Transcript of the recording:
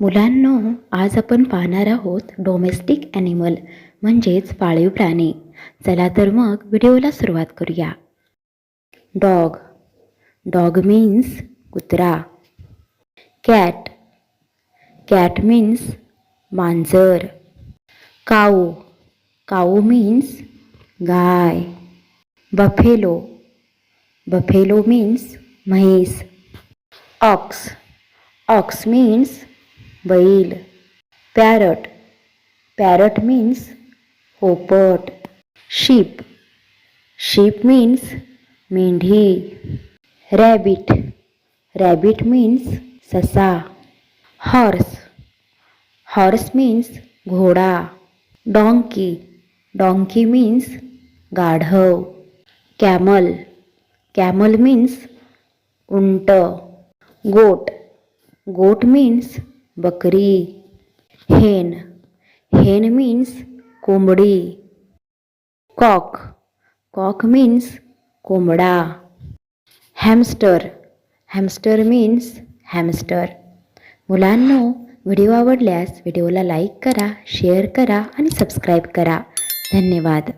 मुलांनो आज आपण पाहणार आहोत डोमेस्टिक ॲनिमल म्हणजेच पाळीव प्राणी. चला तर मग व्हिडिओला सुरुवात करूया. डॉग. डॉग मीन्स कुत्रा. कॅट. कॅट मीन्स मांजर. काऊ. काऊ मीन्स गाय. बफेलो. बफेलो मीन्स म्हैस. ऑक्स. ऑक्स मीन्स बैल पॅरट. पॅरट मीन्स पोपट. शीप. शीप मीन्स मेंढी. रॅबिट रॅबिट मीन्स ससा. हॉर्स हॉर्स मीन्स घोडा. डॉंकी डॉंकी मीन्स गाढव. कॅमल कॅमल मीन्स उंट. गोट गोट मीन्स बकरी हेन. हेन मीन्स कोंबडी. कॉक. कॉक मीन्स कोंबडा. हॅमस्टर. Hamster means hamster. मुलांनो व्हिडिओ आवडल्यास व्हिडिओला लाईक करा शेअर करा आणि सबस्क्राईब करा. धन्यवाद.